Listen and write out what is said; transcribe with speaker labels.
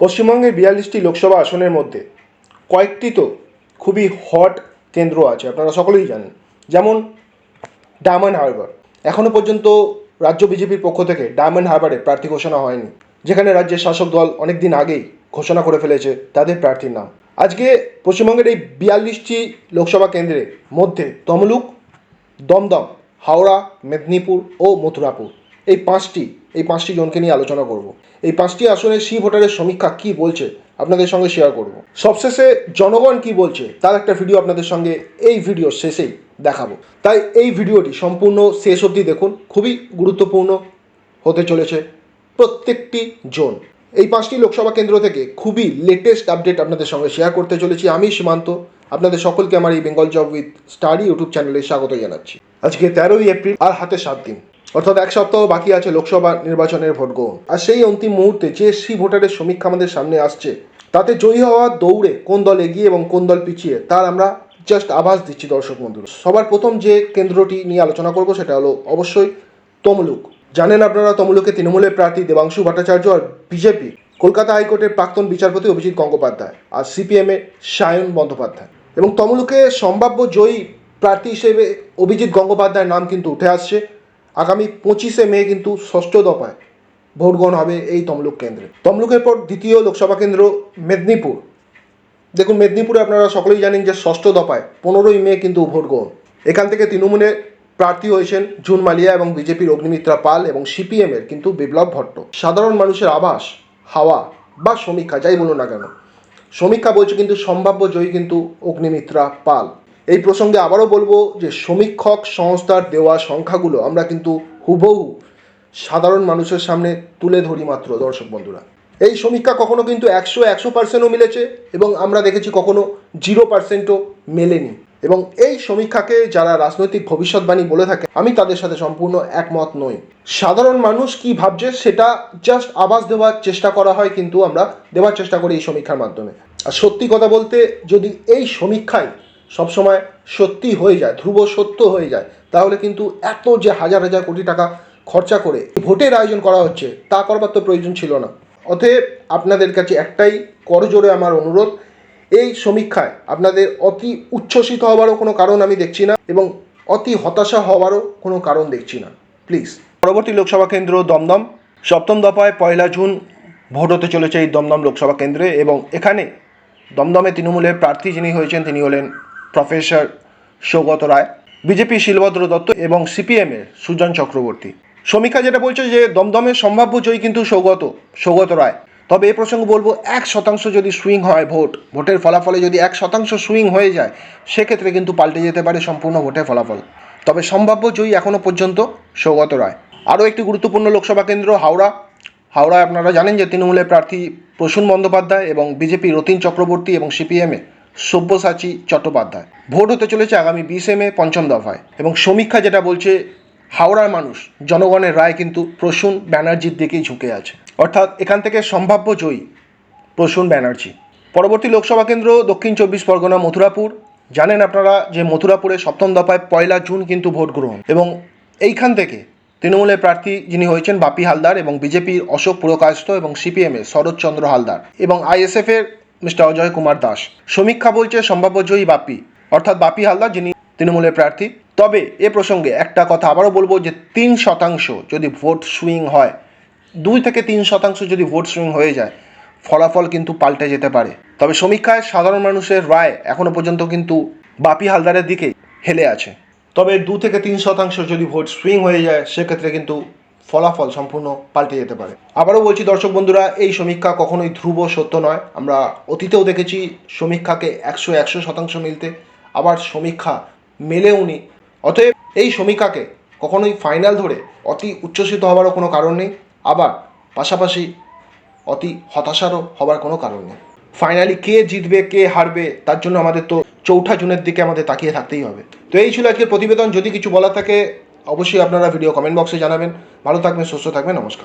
Speaker 1: পশ্চিমবঙ্গের বিয়াল্লিশটি লোকসভা আসনের মধ্যে কয়েকটি তো খুবই হট কেন্দ্র আছে, আপনারা সকলেই জানেন। যেমন ডায়মন্ড হারবার। এখনও পর্যন্ত রাজ্য বিজেপির পক্ষ থেকে ডায়মন্ড হারবারে প্রার্থী ঘোষণা হয়নি, যেখানে রাজ্যের শাসক দল অনেক দিন আগেই ঘোষণা করে ফেলেছে তাদের প্রার্থীর নাম। আজকে পশ্চিমবঙ্গের এই বিয়াল্লিশটি লোকসভা কেন্দ্রের মধ্যে তমলুক, দমদম, হাওড়া, মেদিনীপুর ও মথুরাপুর, এই পাঁচটি এই পাঁচটি জনকে নিয়ে আলোচনা করব। এই পাঁচটি আসনে সি ভোটারের সমীক্ষা কি বলছে আপনাদের সঙ্গে শেয়ার করব। সবশেষে জনগণ কি বলছে তার একটা ভিডিও আপনাদের সঙ্গে এই ভিডিও শেষেই দেখাবো। তাই এই ভিডিওটি সম্পূর্ণ শেষ অবধি দেখুন, খুবই গুরুত্বপূর্ণ হতে চলেছে প্রত্যেকটি জোন। এই পাঁচটি লোকসভা কেন্দ্র থেকে খুবই লেটেস্ট আপডেট আপনাদের সঙ্গে শেয়ার করতে চলেছি আমি সীমান্ত। আপনাদের সকলকে আমার এই Bengal job with study YouTube চ্যানেলে স্বাগত জানাচ্ছি। আজকে তেরোই এপ্রিল, আর হাতে সাত দিন। অর্থাৎ এক সপ্তাহ বাকি আছে লোকসভা নির্বাচনের ভোট গ্রহণ। আর সেই অন্তিম মুহূর্তে যে সি ভোটারের সমীক্ষা আমাদের সামনে আসছে, তাতে জয়ী হওয়া দৌড়ে কোন দল এগিয়ে এবং কোন দল পিছিয়ে, তার আমরা জাস্ট আভাস দিচ্ছি দর্শক বন্ধুরা। সবার প্রথম যে কেন্দ্রটি নিয়ে আলোচনা করব সেটা হলো অবশ্যই তমলুক। জানেন আপনারা তমলুকে তৃণমূলের প্রার্থী দেবাংশু ভট্টাচার্য আর বিজেপি, কলকাতা হাইকোর্টের প্রাক্তন বিচারপতি অভিজিৎ গঙ্গোপাধ্যায় আর সিপিএমে সায়ন বন্দ্যোপাধ্যায়। এবং তমলুকে সম্ভাব্য জয়ী প্রার্থী হিসেবে অভিজিৎ গঙ্গোপাধ্যায়ের নাম কিন্তু উঠে আসছে। আগামী পঁচিশে মে কিন্তু ষষ্ঠ দফায় ভোট গ্রহণ হবে এই তমলুক কেন্দ্রে। তমলুকের পর দ্বিতীয় লোকসভা কেন্দ্র মেদিনীপুর। দেখুন, মেদিনীপুরে আপনারা সকলেই জানেন যে ষষ্ঠ দফায় পনেরোই মে কিন্তু ভোট গ্রহণ এখান থেকে তৃণমূলের প্রার্থী হয়েছেন জুন মালিয়া এবং বিজেপির অগ্নিমিত্রা পাল এবং সিপিএমের কিন্তু বিপ্লব ভট্ট। সাধারণ মানুষের আবাস, হাওয়া বা সমীক্ষা, যাই বলুন না কেন। সমীক্ষা বলছে কিন্তু, সম্ভাব্য জয়ী কিন্তু অগ্নিমিত্রা পাল। এই প্রসঙ্গে আবারও বলব যে সমীক্ষক সংস্থার দেওয়া সংখ্যাগুলো আমরা কিন্তু হুবহু সাধারণ মানুষের সামনে তুলে ধরি মাত্র, দর্শক বন্ধুরা। এই সমীক্ষা কখনো কিন্তু একশো একশো পার্সেন্টও মিলেছে এবং আমরা দেখেছি কখনো জিরো পার্সেন্টও মেলেনি। এবং এই সমীক্ষাকে যারা রাজনৈতিক ভবিষ্যৎবাণী বলে থাকে আমি তাদের সাথে সম্পূর্ণ একমত নই। সাধারণ মানুষ কি ভাবছে সেটা জাস্ট আভাস দেওয়ার চেষ্টা করা হয় কিন্তু আমরা দেওয়ার চেষ্টা করি এই সমীক্ষার মাধ্যমে। আর সত্যি কথা বলতে যদি এই সমীক্ষায় সবসময় সত্যি হয়ে যায়, ধ্রুব সত্য হয়ে যায়। তাহলে কিন্তু এত যে হাজার হাজার কোটি টাকা খরচা করে ভোটের আয়োজন করা হচ্ছে, তা করবার তো প্রয়োজন ছিল না। অতএব আপনাদের কাছে একটাই করজোরে আমার অনুরোধ, এই সমীক্ষায় আপনাদের অতি উচ্ছ্বসিত হওয়ারও কোনো কারণ আমি দেখছি না এবং অতি হতাশা হওয়ারও কোনো কারণ দেখছি না। প্লিজ। পরবর্তী লোকসভা কেন্দ্র দমদম। সপ্তম দফায় পয়লা জুন ভোট হতে চলেছে এই দমদম লোকসভা কেন্দ্রে এবং এখানে দমদমে তৃণমূলের প্রার্থী যিনি হয়েছেন তিনি হলেন প্রফেসর সৌগত রায়, বিজেপি শিলভদ্র দত্ত এবং সিপিএমের সুজন চক্রবর্তী। সমীক্ষা যেটা বলছে যে দমদমের সম্ভাব্য জয়ী কিন্তু সৌগত সৌগত রায়। তবে এ প্রসঙ্গে বলব, এক শতাংশ যদি সুইং হয় ভোট, ভোটের ফলাফলে যদি এক শতাংশ সুইং হয়ে যায়, সেক্ষেত্রে কিন্তু পাল্টে যেতে পারে সম্পূর্ণ ভোটের ফলাফল। তবে সম্ভাব্য জয়ী এখনও পর্যন্ত সৌগত রায়। আরও একটি গুরুত্বপূর্ণ লোকসভা কেন্দ্র, হাওড়া। হাওড়ায় আপনারা জানেন যে তৃণমূলের প্রার্থী প্রসূন বন্দ্যোপাধ্যায় এবং বিজেপি রতিন চক্রবর্তী এবং সিপিএমে সব্যসাচী চট্টোপাধ্যায়। ভোট হতে চলেছে আগামী বিশে মে পঞ্চম দফায় এবং সমীক্ষা যেটা বলছে, হাওড়ার মানুষ, জনগণের রায় কিন্তু প্রসূন ব্যানার্জির দিকেই ঝুঁকে আছে। অর্থাৎ এখান থেকে সম্ভাব্য জয়ী প্রসূন ব্যানার্জি। পরবর্তী লোকসভা কেন্দ্র, দক্ষিণ চব্বিশ পরগনা, মথুরাপুর। জানেন আপনারা যে মথুরাপুরে সপ্তম দফায় পয়লা জুন কিন্তু ভোট গ্রহণ এবং এইখান থেকে তৃণমূলের প্রার্থী যিনি হয়েছেন বাপি হালদার এবং বিজেপির অশোক পুরকায়স্থ এবং সিপিএমের শরৎচন্দ্র হালদার এবং আইএসএফের মিস্টার অজয় কুমার দাস। সমীক্ষা বলছে সম্ভাব্য জয়ী বাপি অর্থাৎ বাপি হালদার যিনি তৃণমূলের প্রার্থী। তবে এ প্রসঙ্গে একটা কথা আবারও বলব যে তিন শতাংশ যদি ভোট সুইং হয়, দুই থেকে তিন শতাংশ যদি ভোট সুইং হয়ে যায়, ফলাফল কিন্তু পাল্টে যেতে পারে। তবে সমীক্ষায় সাধারণ মানুষের রায় এখনও পর্যন্ত কিন্তু বাপি হালদারের দিকেই হেলে আছে। তবে দু থেকে তিন শতাংশ যদি ভোট সুইং হয়ে যায়, সেক্ষেত্রে কিন্তু ফলাফল সম্পূর্ণ পাল্টে যেতে পারে। আবারও বলছি, দর্শক বন্ধুরা, এই সমীক্ষা কখনোই ধ্রুব সত্য নয়। আমরা অতীতেও দেখেছি সমীক্ষাকে একশো একশো শতাংশ মিলতে, আবার সমীক্ষা মেলেও নি। অতএব এই সমীক্ষাকে কখনোই ফাইনাল ধরে অতি উচ্ছ্বসিত হওয়ারও কোনো কারণ নেই, আবার পাশাপাশি অতি হতাশারও হবার কোনো কারণ নেই। ফাইনালি কে জিতবে, কে হারবে, তার জন্য আমাদের তো চৌঠা জুনের দিকে আমাদের তাকিয়ে থাকতেই হবে। তো এই ছিল আজকের প্রতিবেদন। যদি কিছু বলার থাকে অবশ্যই আপনারা ভিডিও কমেন্ট বক্সে জানাবেন। ভালো থাকবেন সুস্থ থাকবেন নমস্কার।